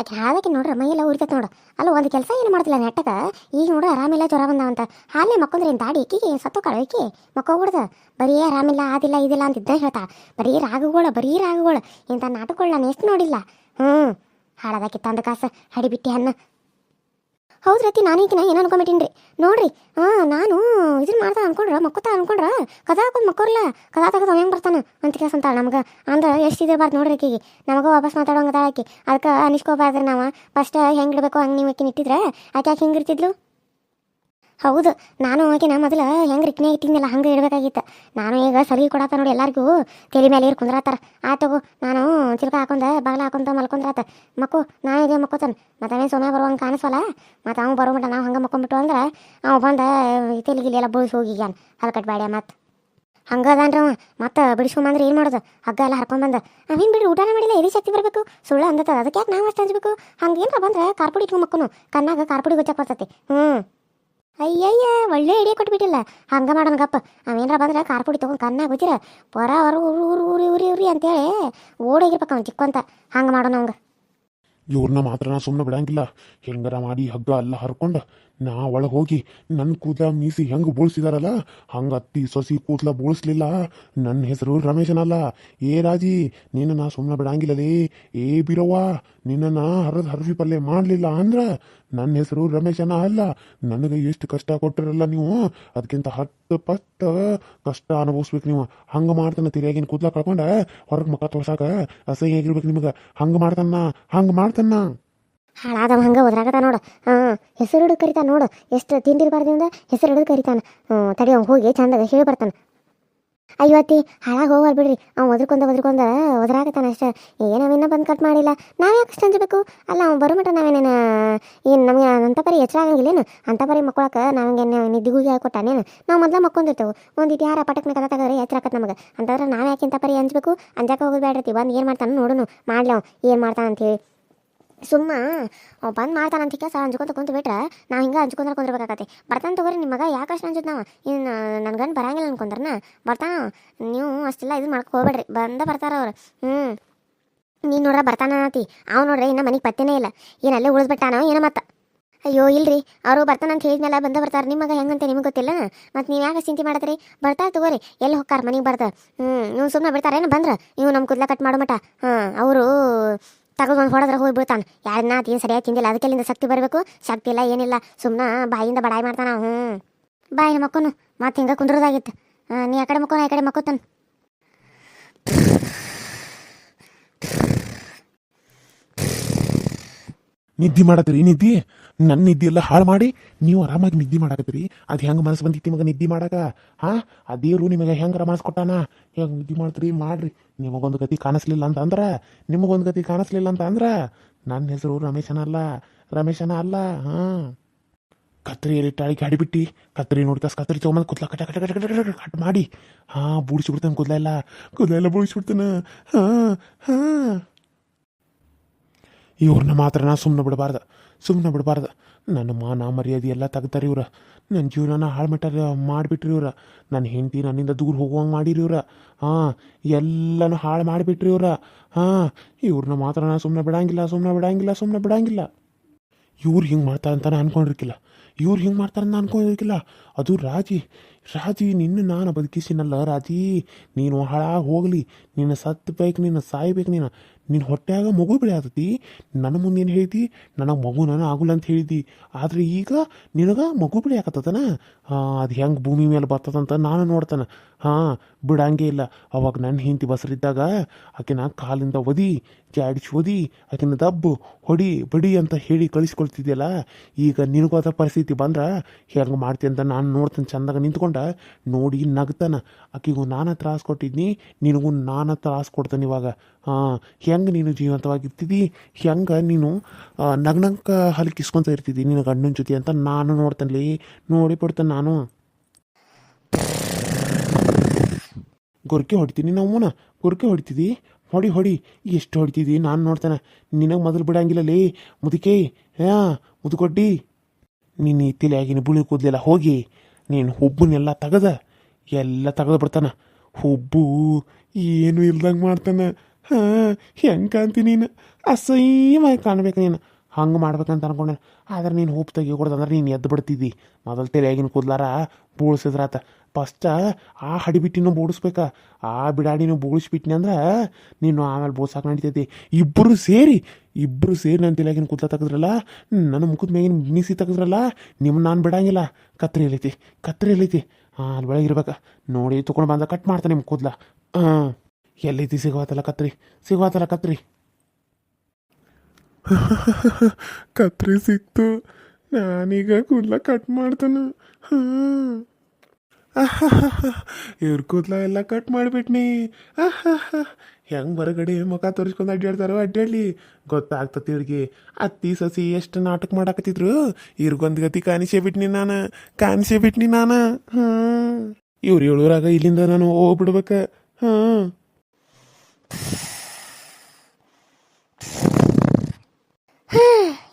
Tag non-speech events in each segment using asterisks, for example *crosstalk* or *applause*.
ಆಕೆ ಹಾಳಾಕಿ ನೋಡ್ರಿ ಮೈಯೆಲ್ಲ ಉರಿತೈತೆ ನೋಡು. ಅಲ್ಲ ಒಂದು ಕೆಲಸ ಏನು ಮಾಡ್ತಿಲ್ಲ ನೆಟ್ಟಗ. ಈಗ ನೋಡು ಆರಾಮಿಲ್ಲ, ಜ್ವರ ಬಂದಾವಂತ ಹಾಲೇ ಮಕ್ಕೊಂದ್ರಿ ದಾಡಿ ಇಕ್ಕಿಗೆ ಸತ್ತು ಕಾಳು ಇಕ್ಕಿ ಮಕ್ಕೋಗ್ಬಿಡ್ದ. ಬರೀ ಆರಾಮಿಲ್ಲ, ಆದಿಲ್ಲ, ಇದಿಲ್ಲ ಅಂತ ಇದ್ದ ಹೇಳ್ತಾ. ಬರೀ ರಾಗಗಳು ಬರೀ ರಾಗಗಳು. ಇಂಥ ನಾಟಕಗಳು ನಾನು ಎಷ್ಟು ನೋಡಿಲ್ಲ. ಹ್ಞೂ ಹಾಳದಾಕಿ ತಂದ ಕಾಸು. ಹಡಿಬಿಟ್ಟಿ ಹಣ್ಣ ಹೌದ್ರತಿ ನಾನು ಈಗಿನ ಏನು ಅನ್ಕೊಂಬಿಟ್ಟಿನ್ರಿ? ನೋಡ್ರಿ ಹಾಂ ನಾನು ಇದನ್ನ ಮಾಡ್ತಾ ಅನ್ಕೊಂಡ್ರ, ಮಕ್ಕೋತ ಅನ್ಕೊಂಡ್ರ, ಕದಾ ಹಾಕೊಂಡು ಮಕ್ಕೋರ್ಲ, ಕದಾ ತೆಗೆದು ಹೆಂಗೆ ಬರ್ತಾನೆ? ಅಂತ ಅಂತಾಳೆ ನಮ್ಗೆ. ಅಂದ್ರೆ ಎಷ್ಟು ಇದಿರ್ಬಾರ್ದು ನೋಡ್ರಿ ಆಕಿಗೆ. ನಮಗೂ ವಾಪಸ್ ಮಾತಾಡೋಂಗದ ಆಕಿ. ಅದಕ್ಕೆ ಅನಿಸ್ಕೋಬಾರ್ದ್ರಿ ನಾವು. ಫಸ್ಟ್ ಹೆಂಗೆ ಇಡಬೇಕು, ಹಂಗೆ ನೀವು ಆಕಿನ ಇಟ್ಟಿದ್ರೆ? ಆಕೆ ಯಾಕೆ ಹಿಂಗೆ ಇರ್ತಿದ್ಲು ಹೌದು, ನಾನು ಆಕಿನ ಮೊದಲು ಹೆಂಗೆ ರಿಕ್ನೆ ಇಟ್ಟಿದ್ನಲ್ಲ, ಹಂಗೆ ಇಡಬೇಕಾಗಿತ್ತು. ನಾನು ಈಗ ಸಲಿಗೆ ಕೊಡತ್ತ ನೋಡಿ ಎಲ್ಲರಿಗೂ ತಲೆ ಮೇಲೆ ಇರ್ ಕುಂದ್ರಾತಾರ. ತಗೋ, ನಾನು ಚಿಲ್ಕ ಹಾಕೊಂಡ, ಬಾಗಿಲ ಹಾಕೊಂತ ಮಲ್ಕೊಂಡ್ರಾತ ಮಕ್ಕು, ನಾನು ಇದೆ ಮಕ್ಕೋತಾನ. ಮತ್ತೆ ಅವೇ ಸೊಮ್ಯ ಬರುವಂಗೆ ಕಾಣಿಸಲ್ಲ. ಮತ್ತು ಅವ್ನು ಬರೋ ಮಟ ನಾವು ಹಂಗೆ ಮಕ್ಕೊಂಬಿಟ್ಟು ಅಂದ್ರೆ ಅವ ಬಂದ ಎಲ್ಲ ಬುಳ್ಸಿ ಹೋಗಿಗ್ಯಾನ ಹಲ್ಕಟ್ ಬ್ಯಾಡ್ಯ ಮತ್ತೆ ಹಂಗದಾನ್ರಿ ಅವ. ಮತ್ತೆ ಬಿಡಿಸ್ಕೊಂಬಂದ್ರೆ ಏನು ಮಾಡೋದು? ಹಗ್ಗ ಎಲ್ಲ ಹರ್ಕೊಂಬಂದ ಅವೇನು ಬಿಡಿ ಊಟನ ಮಾಡಿಲ್ಲ, ಎದಿ ಶಕ್ತಿ ಬರಬೇಕು? ಸುಳ್ಳು ಅಂದತ್ತದ ಅದಕ್ಕೆ ಯಾಕೆ ನಾವು ಅಷ್ಟು ಅಂಜಬೇಕು? ಹಂಗೇನ್ರ ಬಂದ್ರೆ ಕಾರ್ಪುಡಿ ಮಕ್ಕನು. ಕಣ್ಣಾಗ ಕಾರ್ಪುಡಿ ಗೊತ್ತಾಕ್ ಬರ್ತೈತಿ. ಹ್ಞೂ ಅಯ್ಯಯ್ಯ, ಒಳ್ಳೆ ಐಡಿಯಾ ಕೊಟ್ಬಿಟ್ಟಿಲ್ಲ. ಹಂಗ ಮಾಡೋಣ ಗಪ್ಪ. ಅವೇನ್ರ ಬಂದ್ರೆ ಕಾರ್ಪುಡಿ ತೊಗೊಂಡು ಕನ್ನ ಗೊತ್ತಿರ ಪೊರ ಹೊರ ಊರು ಊರು ಊರಿ ಊರಿ ಊರಿ ಅಂತೇಳಿ ಓಡೋಗಿರ್ಬೇಕು ಅವ್ನು ಚಿಕ್ಕಂತ. ಹಂಗೆ ಮಾಡೋಣ ಅವಂಗ. ಇವ್ರನ್ನ ಮಾತ್ರ ನಾ ಸುಮ್ಮನೆ ಬಿಡಂಗಿಲ್ಲ. ಹೆಂಗರ ಮಾಡಿ ಹಗ್ಗ ಎಲ್ಲ ಹರ್ಕೊಂಡು ನಾ ಒಳಗೆ ಹೋಗಿ ನನ್ನ ಕೂದಲ ಮೀಸಿ ಹೆಂಗ್ ಬೋಳ್ಸಿದಾರಲ್ಲ? ಹಂಗ ಅತ್ತಿ ಸೊಸಿ ಕೂದಲ ಬೋಳಿಸ್ಲಿಲ್ಲ. ನನ್ನ ಹೆಸರು ರಮೇಶನಲ್ಲ. ಏ ರಾಜಿ ನಿನ್ನ ನಾ ಸುಮ್ಮನೆ ಬಿಡಂಗಿಲ್ಲಲೇ. ಏ ಬಿರವ್ವ ನಿನ್ನ ಹರದ ಹರವಿ ಪಲ್ಯ ಮಾಡಲಿಲ್ಲ ಅಂದ್ರ ನನ್ನ ಹೆಸರು ರಮೇಶನ ಅಲ್ಲ. ನನಗೆ ಎಷ್ಟು ಕಷ್ಟ ಕೊಟ್ಟಿರಲ್ಲ ನೀವು? ಅದಕ್ಕಿಂತ ಹತ್ತು ಪತ್ತ ಕಷ್ಟ ಅನುಭವಿಸ್ಬೇಕು ನೀವು. ಹಂಗ ಮಾಡ್ತಾನೆ ತಿರಿಯಾಗಿನ ಕೂದಲ ಕಳ್ಕೊಂಡ ಹೊರಗೆ ಮಕ್ಕ ತೋರ್ಸಾಕ ಅಸಹ್ಯ ಆಗಿರ್ಬೇಕು ನಿಮಗೆ. ಹಂಗ ಮಾಡ್ತಾನ ಹಂಗ ಮಾಡ್ತಾನ. ಹಾಳಾದವ ಹಂಗ ಓದ್ರಾಗದ ನೋಡು. ಹೆಸರು ಹಿಡಿದು ಕರಿತಾನೆ ನೋಡು. ಎಷ್ಟು ತಿಂದಿರಬಾರ್ದಿಂದ ಹೆಸರು ಹಿಡಿದು ಕರಿತಾನ ತಡಿ ಅವ್ನು ಹೋಗಿ ಚಂದಾಗ ಹೇಳಿ ಬರ್ತಾನೆ. ಅಯ್ಯವತ್ತಿ ಹಾಳಾಗಿ ಹೋಗಲ್ ಬಿಡ್ರಿ. ಅವ್ನು ಒದ್ರಕೊಂಡ ಒದ್ರಕೊಂಡ ಒದ್ರಾಗತ್ತಾನ ಅಷ್ಟೇ. ಏನವಿನ್ನ ಬಂದು ಕಟ್ ಮಾಡಿಲ್ಲ? ನಾವು ಯಾಕೆ ಅಷ್ಟು ಅಂಜಬೇಕು ಅಲ್ಲ ಅವ್ನು ಬರೋ ಮಟ್ಟ ನಾವೇನೇನು, ಏನು ನಮಗೆ ಅಂಥ ಪರಿ ಎಚ್ಚರ ಆಗಂಗಿಲ್ಲೇನು? ಅಂಥ ಪರಿ ಮಕ್ಕಳಕ್ಕೆ ನಾವಂಗೆ ನಿದ್ದಿಗೂಗಿ ಹಾಕೊಟ್ಟಾನೇನು ನಾವು ಮೊದಲ ಮಕ್ಕೊಂಡಿರ್ತೇವೆ. ಒಂದು ಇದು ಯಾರ ಪಟಕ್ನ ಕದ ತೆಗೆದ್ರೆ ಎಚ್ಚರ ನಮಗೆ. ಅಂತಂದ್ರೆ ನಾವು ಯಾಕೆ ಇಂಥ ಪರಿ ಅಂಜಬೇಕು? ಅಂಜಾಕ ಹೋಗೋದು ಬೇಡ್ರಿ ಬಂದು ಏನು ಮಾಡ್ತಾನೆ ನೋಡೋನು. ಮಾಡ್ಲಿ ಅವ್ನು. ಏನು ಮಾಡ್ತಾನ ಅಂತೇಳಿ ಸುಮ್ಮ ಬಂದ್ ಮಾಡ್ತಾನ ಅಂತ ಕೆಲಸ ಹಂಚ್ಕೊಂತ ಕುಂತು ಬಿಟ್ರೆ ನಾವು ಹಿಂಗೆ ಹಂಚ್ಕೊಂಡ್ರೆ ಕುಂದಿರ್ಬೇಕಾಗತ್ತೆ ಬರ್ತಾನೆ ತಗೋರಿ ಯಾಕೆ ಯಾಕಷ್ಟು ಅನ್ಸುತ್ತೆ ನಾವು ಇನ್ನು ನನ್ನ ಗಂಡು ಬರಂಗಿಲ್ಲ ಅನ್ಕೊಂಡ್ರನ ಬರ್ತಾನ ನೀವು ಅಷ್ಟೆಲ್ಲ ಇದು ಮಾಡ್ಕೊ ಹೋಗ್ಬೇಡ್ರಿ. ಬಂದ ಬರ್ತಾರ ಅವ್ರು. ಹ್ಞೂ ನೀನು ನೋಡ್ರ ಬರ್ತಾನ ಅನ್ನತಿ ಅವ್ ನೋಡ್ರಿ ಇನ್ನು ಮನೆಗೆ ಪತ್ತೇನೇ ಇಲ್ಲ. ಏನಲ್ಲೇ ಉಳಿದ್ಬಿಟ್ಟಾನೋ ಏನೋ ಮತ್ತೆ. ಅಯ್ಯೋ, ಇಲ್ರಿ. ಅವರು ಬರ್ತಾನ ಅಂತ ಹೇಳಿದ್ಮೇಲೆ ಬಂದ ಬರ್ತಾರೆ. ಮಗ ಹೆಂಗಂತ ನಿಮಗೆ ಗೊತ್ತಿಲ್ಲ? ಮತ್ತು ನೀವು ಯಾಕೆ ಚಿಂತೆ ಮಾಡತ್ರಿ? ಬರ್ತಾರೆ ತಗೋರಿ. ಎಲ್ಲಿ ಹೋಗ್ತಾರೆ ಮನೆಗೆ ಬರ್ತಾರೆ? ಹ್ಞೂ ನೀವು ಸುಮ್ಮನೆ ಬಿಡ್ತಾರೇನು ಬಂದ್ರೆ? ನೀವು ನಮ್ಮ ಕೂದಲ ಕಟ್ ಮಾಡೋ ಮಟ ಹಾಂ, ಅವರು ತಗೊಂಡು ಒಂದು ಹೊಡೆದ್ರೆ ಹೋಗಿ ಬೀಳ್ತಾನೆ ಯಾರನ್ನ ಏನು ಸರಿಯಾಗಿ ತಿಂದಿಲ್ಲ. ಅದಕ್ಕೆಲ್ಲಿಂದ ಶಕ್ತಿ ಬರಬೇಕು? ಶಕ್ತಿ ಇಲ್ಲ, ಏನಿಲ್ಲ. ಸುಮ್ಮನೆ ಬಾಯಿಂದ ಬಡಾಯಿ ಮಾಡ್ತಾನ ಹ್ಞೂ ಬಾಯಿನ ಮಕ್ಕನು ಮತ್ತೆ ಹಿಂಗೆ ಕುಂದ್ರದಾಗಿತ್ತು. ನೀ ಆ ಕಡೆ ಮಕ್ಕೋನ, ಆ ಕಡೆ ಮಕ್ಕೋತಾನ. ನಿದ್ದೆ ಮಾಡತ್ರಿ ನಿದ್ದೆ? ನನ್ನ ನಿದ್ದೆ ಎಲ್ಲ ಹಾಳು ಮಾಡಿ ನೀವು ಆರಾಮಾಗಿ ನಿದ್ದೆ ಮಾಡಕತ್ತೀರಿ. ಅದು ಹೆಂಗೆ ಮನಸ್ಸು ಬಂದಿತ್ತು ನಿಮಗೆ ನಿದ್ದೆ ಮಾಡಾಕ? ಹಾ? ಆ ದೇವ್ರು ನಿಮಗೆ ಹೆಂಗೆ ಮನಸ್ಸು ಕೊಟ್ಟಾನ? ಹೆಂಗೆ ನಿದ್ದೆ ಮಾಡ್ತೀರಿ? ಮಾಡ್ರಿ. ನಿಮಗೊಂದು ಗತಿ ಕಾಣಿಸ್ಲಿಲ್ಲ ಅಂತ ಅಂದ್ರೆ? ನಿಮಗೊಂದು ಗತಿ ಕಾಣಿಸ್ಲಿಲ್ಲ ಅಂತ ಅಂದ್ರೆ? ನನ್ನ ಹೆಸರು ರಮೇಶನ ಅಲ್ಲ. ರಮೇಶನ ಅಲ್ಲ. ಹಾ? ಕತ್ರಿ ಎಲ್ಲಿಟ್ಟಾಳಿಗೆ ಹಾಡಿಬಿಟ್ಟು? ಕತ್ರಿ ನೋಡ್ತಾಸ್ ಕತ್ರಿ ತೊಗೊಂಬಂದು ಕೂದಲ ಕಟ ಕಟ ಕಟ ಕಟ ಕಟ, ಕಟ್ ಮಾಡಿ. ಹಾ ಬೂಡಿಸ್ಬಿಡ್ತಾನೆ ಕೂದಲ ಎಲ್ಲ. ಕೂದಲ ಎಲ್ಲ ಬೂಡಿಸ್ಬಿಡ್ತಾನೆ ಹಾ ಹಾ. ಇವ್ರನ್ನ ಮಾತ್ರ ನಾ ಸುಮ್ಮನೆ ಬಿಡಬಾರ್ದು ಸುಮ್ಮನೆ ಬಿಡಬಾರ್ದು. ನನ್ನ ಮಾನ ಮರ್ಯಾದೆ ಎಲ್ಲ ತೆಗ್ದಾರೆ ಇವ್ರ. ನನ್ನ ಜೀವನನ ಹಾಳು ಮಟ್ಟಾರ ಮಾಡಿಬಿಟ್ರಿ ಇವ್ರ. ನನ್ನ ಹೆಂಡತಿ ನನ್ನಿಂದ ದೂರ ಹೋಗುವಂಗೆ ಮಾಡಿರಿ ಇವ್ರ. ಹಾಂ, ಎಲ್ಲನೂ ಹಾಳು ಮಾಡಿಬಿಟ್ರಿ ಇವ್ರ. ಹಾಂ, ಇವ್ರನ್ನ ಮಾತ್ರ ನಾ ಸುಮ್ಮನೆ ಬಿಡಂಗಿಲ್ಲ ಸುಮ್ಮನೆ ಬಿಡಂಗಿಲ್ಲ ಸುಮ್ಮನೆ ಬಿಡಂಗಿಲ್ಲ. ಇವ್ರು ಹಿಂಗೆ ಮಾಡ್ತಾರೆ ಅಂತ ನಾನು ಅನ್ಕೊಂಡಿರ್ಕಿಲ್ಲ. ಇವ್ರು ಹಿಂಗೆ ಮಾಡ್ತಾರೆ ಅಂತ ಅನ್ಕೊಂಡಿರ್ಕಿಲ್ಲ. ಅದು ರಾಜಿ. ರಾಜಿ ನಿನ್ನ ನಾನು ಬದುಕಿಸಿನಲ್ಲ ರಾಜಿ ನೀನು ಹಾಳಾಗಿ ಹೋಗಲಿ. ನಿನ್ನ ಸತ್ತಬೇಕು ನಿನ್ನ ಸಾಯ್ಬೇಕು ನೀನು. ನಿನ್ನ ಹೊಟ್ಟೆಯಾಗ ಮಗು ಬೆಳೆಯತತಿ. ನನ್ನ ಮುಂದೆ ಏನು ಹೇಳ್ತಿ ನನಗೆ ಮಗು ನಾನು ಆಗುಲ್ಲ ಅಂತ ಹೇಳಿದಿ. ಆದರೆ ಈಗ ನಿನಗೆ ಮಗು ಬೆಳೆಯಾಕತ್ತನ ಅದು ಹೆಂಗೆ ಭೂಮಿ ಮೇಲೆ ಬರ್ತದಂತ ನಾನು ನೋಡ್ತಾನೆ. ಹಾಂ ಬಿಡಂಗೆ ಇಲ್ಲ. ಅವಾಗ ನನ್ನ ಹಿಂತಿ ಬಸರಿದ್ದಾಗ ಆಕಿನ ಕಾಲಿಂದ ಒದಿ, ಜಾಡಿಸಿ ಒದಿ, ಆಕಿನ ದಬ್ಬು, ಹೊಡಿ, ಬಡಿ ಅಂತ ಹೇಳಿ ಕಳಿಸ್ಕೊಳ್ತಿದ್ಯಲ್ಲ, ಈಗ ನಿನಗೂ ಅದ ಪರಿಸ್ಥಿತಿ ಬಂದ್ರೆ ಹೆಂಗೆ ಮಾಡ್ತೀನಿ ಅಂತ ನಾನು ನೋಡ್ತೀನಿ. ಚಂದಾಗ ನಿಂತ್ಕೊಂಡ. ನೋಡಿ ನಗ್ತಾನ. ಆಕಿಗೂ ನಾನು ತ್ರಾಸ ಕೊಟ್ಟಿದ್ನಿ, ನಿನಗೂ ನಾನು ತ್ರಾಸ ಕೊಡ್ತಾನೆ ಇವಾಗ. ಹಾಂ, ಹೆಂಗೆ ನೀನು ಜೀವಂತವಾಗಿರ್ತಿದ್ದಿ ಹೆಂಗೆ ನೀನು ನಗ್ನಂಕ ಹಲಕಿಸ್ಕೊಂತ ಇರ್ತಿದ್ದಿ ನಿನ್ನ ಗಂಡನ ಜೊತೆ ಅಂತ ನಾನು ನೋಡ್ತಾನಲ್ಲಿ ನೋಡಿ ಬಿಡ್ತಾನೆ ನಾನು. ಗೊರ್ಕೆ ಹೊಡಿತೀನಿ ನಮ್ಮನ? ಗೊರ್ಕೆ ಹೊಡಿತಿದ್ದಿ ಹೊಡಿ ಹೊಡಿ. ಎಷ್ಟು ಹೊಡಿತಿದ್ದಿ ನಾನು ನೋಡ್ತಾನೆ. ನಿನಗೆ ಮೊದಲು ಬಿಡಂಗಿಲ್ಲ ಲೇ ಮುದುಕೆ, ಹಾಂ, ಮುದುಕೊಡ್ಡಿ. ನೀನು ಇತ್ತಿಲೆ ಆಗಿನ ಬುಳಿ ಕೂದಲೆಲ್ಲ ಹೋಗಿ. ನೀನು ಹುಬ್ಬನ್ನೆಲ್ಲ ತೆಗದ, ಎಲ್ಲ ತೆಗೆದು ಬಿಡ್ತಾನ. ಹುಬ್ಬು ಏನು ಇಲ್ದಂಗೆ ಮಾಡ್ತಾನೆ. ಹಾಂ, ಹೆಂಗೆ ಕಾಣ್ತಿ ನೀನು? ಅಸಹ್ಯವಾಗಿ ಕಾಣ್ಬೇಕು ನೀನು. ಹಂಗೆ ಮಾಡ್ಬೇಕಂತ ಅನ್ಕೊಂಡೆ. ಆದ್ರೆ ನೀನು ಹೂಪ್ ತೆಗಿಕೊಡ್ದು ಅಂದ್ರೆ ನೀನು ಎದ್ದು ಬಿಡ್ತಿದ್ದಿ. ಮೊದಲು ತಲೆಯಾಗಿನ ಕೂದ್ಲಾರ ಬೂಳ್ಸಿದ್ರಾತ. ಫಸ್ಟ ಆ ಹಡಿಬಿಟ್ಟಿನೂ ಬೋಡಿಸ್ಬೇಕ ಆ ಬಿಡಾಡಿನೂ ಬೋಳಿಸ್ಬಿಟ್ಟಿನಿ ಅಂದ್ರೆ ನೀನು ಆಮೇಲೆ ಬೋಸಾಕ ನಡೀತೈತಿ. ಇಬ್ಬರು ಸೇರಿ ಇಬ್ಬರು ಸೇರಿ ನನ್ನ ತಲೆಯಾಗಿನ ಕೂದಲ ತೆಗೆದ್ರಲ್ಲ, ನನ್ನ ಮುಖದ ಮೇಗಿನ ಮೀಸಿ ತೆಗೆದ್ರಲ್ಲ ನಿಮ್ಮ ನಾನು ಬಿಡಂಗಿಲ್ಲ. ಕತ್ರಿ ಎಲ್ಲೈತಿ ಕತ್ರಿ ಎಲ್ಲೈತಿ ಹಾಂ ಅಲ್ಲಿ ಬೆಳಗ್ಗೆ ಇರ್ಬೇಕು. ನೋಡಿ ತೊಗೊಂಡು ಬಂದ, ಕಟ್ ಮಾಡ್ತಾನೆ ನಿಮ್ಮ ಕೂದಲ. ಹಾಂ ಎಲ್ಲೈತಿ ಸಿಗುವತ್ತಲ್ಲ ಕತ್ರಿ ಸಿಗುವತ್ತಲ್ಲ ಕತ್ರಿ. ಕತ್ರಿ ಸಿಕ್ತು. ನಾನೀಗ ಕೂದಲ ಕಟ್ ಮಾಡ್ತಾನೆ. ಹಾಂ. ಇವ್ರ ಕೂದಲ ಎಲ್ಲ ಕಟ್ ಮಾಡಿಬಿಟ್ನಿ. ಹೆಂಗೆ ಹೊರಗಡೆ ಮುಖ ತೋರಿಸ್ಕೊಂಡು ಅಡ್ಡಾಡ್ತಾರೋ ಅಡ್ಡಾಡ್ಲಿ ಗೊತ್ತಾಗ್ತತಿ ಇವ್ರಿಗೆ. ಅತ್ತಿ, ಸಸಿ ಎಷ್ಟು ನಾಟಕ ಮಾಡಾಕತ್ತಿದ್ರು. ಇವ್ರಿಗೊಂದು ಗತಿ ಕಾಣಿಸೇ ಬಿಟ್ನಿ ನಾನು. ಕಾಣಿಸೇ ಬಿಟ್ನಿ ನಾನು. ಹಾಂ. ಇವ್ರು ಹೇಳೋರಾಗ ಇಲ್ಲಿಂದ ನಾನು ಹೋಗ್ಬಿಡ್ಬೇಕ. ಹಾಂ.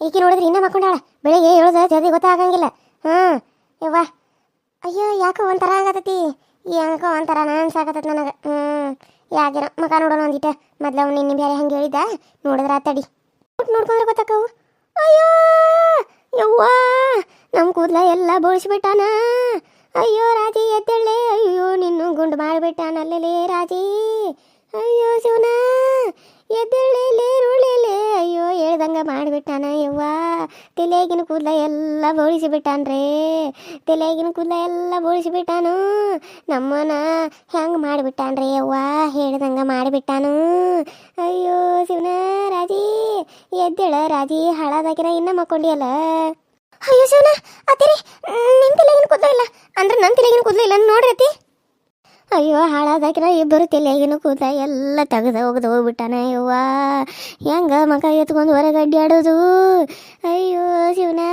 ಈಕೆ ನೋಡಿದ್ರೆ ಇನ್ನೂ ಮಕ್ಕೊಂಡಾಳ. ಬೆಳಿಗ್ಗೆ ಹೇಳೋದು ಜಲ್ದಿ ಗೊತ್ತಾಗಂಗಿಲ್ಲ. ಹಾಂ ಯವ್ವ ಅಯ್ಯೋ, ಯಾಕೋ ಒಂಥರ ಈ ಯಾಕೋ ಒಂಥರ ಅನ್ಸಾಕತ್ತದ ನನಗೆ. ಹ್ಞೂ ಯಾಕಿರ ಮಕ ನೋಡೋಣ ಒಂದಿಟ. ಮೊದ್ಲು ಅವ್ನು ನಿನ್ನೆ ಬೇರೆ ಹಂಗೆ ಹೇಳಿದ್ದ. ನೋಡಿದ್ರ ತಡಿ. ಒಟ್ಟು ನೋಡ್ಕೊಂಡ್ರೆ ಗೊತ್ತಾಕವು. ಅಯ್ಯೋ, ಯವ್ವ ನಮ್ಮ ಕೂದಲ ಎಲ್ಲ ಬೋಳಿಸ್ಬಿಟ್ಟಾನ. ಅಯ್ಯೋ, ರಾಜಿ ಎದ್ದಳ್ಳೆ ಅಯ್ಯೋ, ನಿನ್ನು ಗುಂಡು ಮಾಡಿಬಿಟ್ಟಾನಲ್ಲೇ ರಾಜಿ. ಅಯ್ಯೋ, ಶಿವನ ಎದ್ದೇಳೇಲೆ ರುಳೇಲೆ ಅಯ್ಯೋ, ಹೇಳ್ದಂಗ ಮಾಡಿಬಿಟ್ಟಾನ ಯವ್ವ. ತಲೆಗಿನ ಕೂದಲ ಎಲ್ಲ ಬೋಳಿಸಿಬಿಟ್ಟಾನ್ರೇ ತಲೆಗಿನ ಕೂದಲ ಎಲ್ಲ ಬೋಳಿಸಿಬಿಟ್ಟಾನು ನಮ್ಮನ ಹೆಂಗೆ ಮಾಡಿಬಿಟ್ಟಾನ್ರಿ ಯವ್ವ, ಹೇಳ್ದಂಗ ಮಾಡಿಬಿಟ್ಟಾನು. ಅಯ್ಯೋ, ಶಿವನ ರಾಜಿ, ಎದ್ದೇಳ ರಾಜಿ, ಹಾಳಾದಾಗಿನ ಇನ್ನ ಮಕ್ಕೊಂಡಿಯಲ್ಲ ಅಯ್ಯೋ, ಶಿವನ, ಅತ್ತಿರಿ, ನಿನ್ ತಲೆಗಿನ ಕೂದಲ ಇಲ್ಲ. ಅಂದ್ರೆ ನನ್ನ ತಲೆಗಿನ ಕೂದಲ ಇಲ್ಲ, ನೋಡ್ರಿ ಅತ್ತಿ. ಅಯ್ಯೋ, ಹಾಳಾದಾಕಿನ ಇಬ್ಬರು ತಲೆಗಿನ ಕೂತ ಎಲ್ಲ ತೆಗೆದು ಹೋಗ್ದು, ಹೋಗ್ಬಿಟ್ಟಾನ. ಅಯ್ಯವ್ವ ಹೆಂಗ ಮಗ ಎತ್ಕೊಂಡು ಹೊರಗೆ ಅಡ್ಡಾಡೋದು ಅಯ್ಯೋ, ಶಿವನ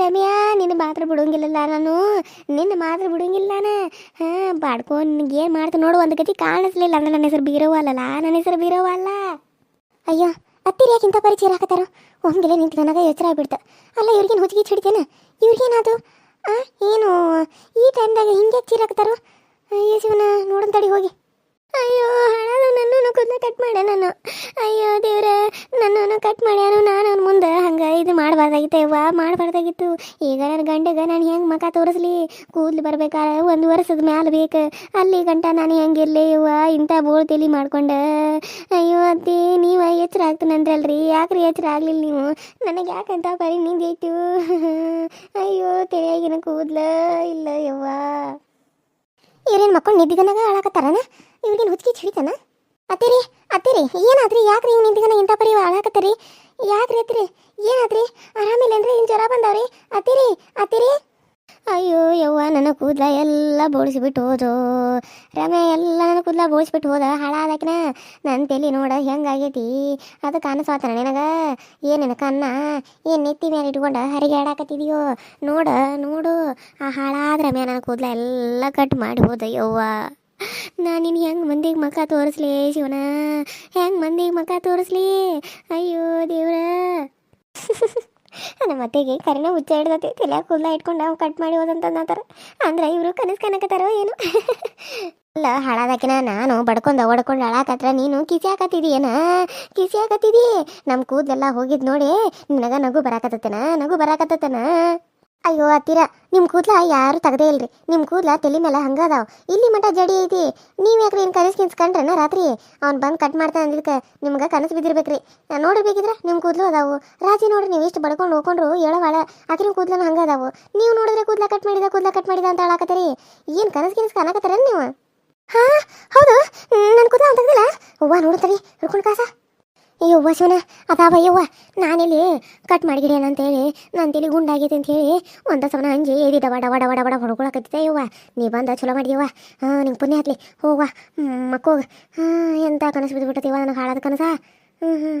ರಮ್ಯಾ, ನಿನ್ನ ಮಾತ್ರ ಬಿಡೋಂಗಿಲ್ಲ ನಾನು. ನಿನ್ನ ಮಾತ್ರ ಬಿಡೋಂಗಿಲ್ಲ ನಾನು. ಹಾಂ ಬಾಡ್ಕೊಂಡು ಏನು ಮಾಡ್ತೀನಿ ನೋಡು, ಒಂದು ಗತಿ ಕಾಣಿಸ್ಲಿಲ್ಲ ಅಂದ್ರೆ ನನ್ನ ಹೆಸರು ಬೀರವಲ್ಲ ನನ್ನ ಹೆಸರು ಬೀರವಲ್ಲ ಅಯ್ಯೋ, ಅತ್ತಿರಿ ಯಾಕಿಂತ ಪರಿಚಯ ಹಾಕತ್ತಾರ? ಒಂದಿಲ್ಲ ನಿಂತು ನನಗೆ ಎಚ್ಚರ ಆಗ್ಬಿಡ್ತ. ಅಲ್ಲ, ಇವ್ರಿಗೇನು ಹುಚ್ಚಿಗೆ ಚಿಡ್ತೇನೆ ಇವ್ರಿಗೇನದು ಏನು? ಈ ಟೈಮ್ದಾಗ ಹಿಂಗೆ ಚೀರಾಕತ್ತಾರೋ? ಅಯ್ಯೋ ಶಿವನ ನೋಡೋಣ ತಡಿ, ಹೋಗಿ. ಅಯ್ಯೋ, ಹಣದು ನನ್ನನ್ನು ಕೂದಲ ಕಟ್ ಮಾಡ್ಯ ನಾನು. ಅಯ್ಯೋ ದೇವ್ರ, ನನ್ನನ್ನು ಕಟ್ ಮಾಡ್ಯಾನು ನಾನು? ಅವ್ನ ಮುಂದೆ ಹಂಗೆ ಇದು ಮಾಡಬಾರ್ದಾಗಿತ್ತು ವಾ ಮಾಡಬಾರ್ದಾಗಿತ್ತು. ಈಗ ನನ್ನ ಗಂಡಗ ನಾನು ಹೆಂಗೆ ಮಕ ತೋರಿಸ್ಲಿ? ಕೂದಲು ಬರ್ಬೇಕಾದ್ರೆ ಒಂದು ವರ್ಷದ ಮ್ಯಾಲೆ ಬೇಕು. ಅಲ್ಲಿ ಗಂಟ ನಾನು ಹೆಂಗಿರ್ಲಿ ಯವ್ವ? ಇಂಥ ಬೋಳ್ ತಲಿ ಮಾಡ್ಕೊಂಡೆ. ಅಯ್ಯೋ ಅತ್ತಿ, ನೀವು ಎಚ್ಚರ ಆಗ್ತಾನಂದ್ರಲ್ರಿ ಯಾಕ್ರಿ ಎಚ್ಚರ ಆಗ್ಲಿಲ್ಲ ನೀವು? ನನಗೆ ಯಾಕಂತ ಬರೀ ನಿಂದೈತು ಅಯ್ಯೋ ತೆರೆಯಾಗಿನ ಕೂದಲ ಇಲ್ಲ, ಯವ್ವ. ಇವ್ರೇನು ಮಕ್ಕಳು ನಿದ್ದಿಗನಾಗ ಹಾಳಾಕತ್ತಾರನ ಇವ್ರಿಗೇನು ಹುಚ್ಚಿಗೆ ಹಿಡಿತಾನ? ಅತ್ತಿರಿ, ಅತ್ತೇರಿ, ಏನಾದ್ರಿ? ಯಾಕ್ರಿ ಹಿಂಗೆ ನಿಂತಿಗನ ಇಂಥ ಪರಿ ಆಳಾಕತ್ತೀರಿ? ಯಾಕ್ರಿ ಅತ್ತಿರಿ? ಏನಾದ್ರಿ? ಆರಾಮಿಲ್ಲೇನ್ರಿ? ಹಿಂಗೆ ಜ್ವರ ಬಂದವ್ರಿ? ಅತ್ತಿರಿ ಅತ್ತಿರಿ. ಅಯ್ಯೋ ಯವ್ವ, ನನ್ನ ಕೂದಲ ಎಲ್ಲ ಬೋಳಿಸ್ಬಿಟ್ಟು ಹೋದು ರಮೆ ಎಲ್ಲ ನನ್ನ ಕೂದಲ ಬೋಳಿಸ್ಬಿಟ್ಟು ಹೋದ. ಹಾಳಾದಕ್ಕಿನ ನನ್ನ ತಲೆ ನೋಡ ಹೆಂಗಾಗೈತಿ? ಅದು ಕಾಣಿಸ್ವಾತನ ನಿನಗ? ಏನೇನು ಕನ್ನ, ಏನು ನೆತ್ತಿ ಮೇಲೆ ಇಟ್ಕೊಂಡು ಹರಿಗಾಡಾಕತ್ತಿದೆಯೋ? ನೋಡ, ನೋಡು. ಆ ಹಾಳಾದ ರಮ್ಯ ನನ್ನ ಕೂದಲ ಎಲ್ಲ ಕಟ್ ಮಾಡಿ ಹೋದ ಯವ್ವ. ನಾನು ನಿನ್ನ ಹೆಂಗೆ ಮಂದಿಗೆ ಮಕ ತೋರಿಸ್ಲಿ ಶಿವನ? ಹೆಂಗೆ ಮಂದಿಗೆ ಮಕ ತೋರಿಸ್ಲಿ? ಅಯ್ಯೋ ದೇವ್ರ. *laughs* ನಮ್ಮ ಅತ್ತೆಗೆ ಕರಿನ ಹುಚ್ಚ ಹಿಡ್ದತಿ ತಲೆ ಕೂದಲ ಇಟ್ಕೊಂಡು ನಾವು ಕಟ್ ಮಾಡಿ ಹೋದಂತ ಅನ್ನತ್ತಾರ ಅಂದ್ರೆ ಇವರು ಕನಸು ಕನಕತಾರೋ ಏನು? ಅಲ್ಲ, ಹಾಳಾದಾಕಿನ ನಾನು ಬಡ್ಕೊಂಡು ಹೊಡ್ಕೊಂಡು ಹಾಳಾಕತ್ರ ನೀನು ಕಿಸಿ ಹಾಕತ್ತಿದೀಯನ? ಕಿಸಿ ಹಾಕತ್ತಿದಿ? ನಮ್ಮ ಕೂದಲೆಲ್ಲ ಹೋಗಿದ್ ನೋಡಿ ನಿನಗ ನಗು ಬರಾಕತ್ತನ ನಗು ಬರಾಕತ್ತನ ಅಯ್ಯೋ, ಅತ್ತಿರ ನಿಮ್ಮ ಕೂದ್ಲ ಯಾರು ತೆಗ್ದೇ ಇಲ್ರಿ. ನಿಮ್ಮ ಕೂದಲ ತಲೆ ಮೇಲೆ ಹಂಗದಾವ. ಇಲ್ಲಿ ಮಟ ಜಡಿ ಐತಿ. ನೀವು ಯಾಕ್ರಿ ಏನು ಕನಸು ಕಿನ್ಸ್ಕೊಂಡ್ರನ ರಾತ್ರಿ? ಅವ್ನು ಬಂದು ಕಟ್ ಮಾಡ್ತಾನೆ ಅಂದಿದ್ದಕ್ಕೆ ನಿಮ್ಗೆ ಕನಸು ಬಿದ್ದಿರ್ಬೇಕ್ರಿ. ನಾ ನೋಡಿರ್ಬೇಕಿದ್ರೆ ನಿಮ್ಮ ಕೂದ್ಲು ಅದಾವು. ರಾಜಿ ನೋಡ್ರಿ ನೀವು ಇಷ್ಟು ಬಡ್ಕೊಂಡು ಹೋಗ್ಕೊಂಡ್ರು ಹೇಳವಾಳ ಆಕಿನ ಕೂದಲನ ಹಂಗದಾವು. ನೀವು ನೋಡಿದ್ರೆ ಕೂದ್ಲ ಕಟ್ ಮಾಡಿದ, ಕೂದ್ಲ ಕಟ್ ಮಾಡಿದ ಅಂತ ಹೇಳಾಕತ್ತೀರಿ. ಏನು ಕನಸು ಕಿನಸು ಕಾಣಕತ್ತಾರ ನೀವು? ಹಾ, ಹೌದು. ನನ್ನ ಕೂದಲ ಅಂತಂದಿಲ್ಲ ಹೂವ ನೋಡ್ತೀರಿ ಹಿಡ್ಕೊಂಡು ಕಾಸ. ಅಯ್ಯವ್ವ ಶಿವನ ಅದಾವ, ಅಯ್ಯವ್ವ. ನಾನಿಲ್ಲಿ ಕಟ್ ಮಾಡಿಗಿಡೇನ ಅಂತೇಳಿ ನನ್ನ ತಲೆ ಗುಂಡಾಗೈತೆ ಅಂತ ಹೇಳಿ ಒಂದ ಸಮನ ಅಂಜಿ ಏದಿ ಡವ ಡವ ಡವ ಡವ ಹೊಡ್ಕೊಳಕತ್ತಿದ್ದೆ ಯವ್ವ ನೀ ಬಂದ ಚಲೋ ಮಾಡಿದೀವ ಹಾಂ, ನಿಂಗೆ ಪುಣ್ಯ ಹತ್ಲಿ ಹೋಗ್ವ. ಮಕ್ಕೋಗ. ಹಾಂ, ಎಂತ ಕನಸು ಬಿದ್ದುಬಿಟ್ಟತಿವ ನನಗೆ ಹಾಳಾದ ಕನಸ? ಹ್ಞೂ ಹ್ಞೂ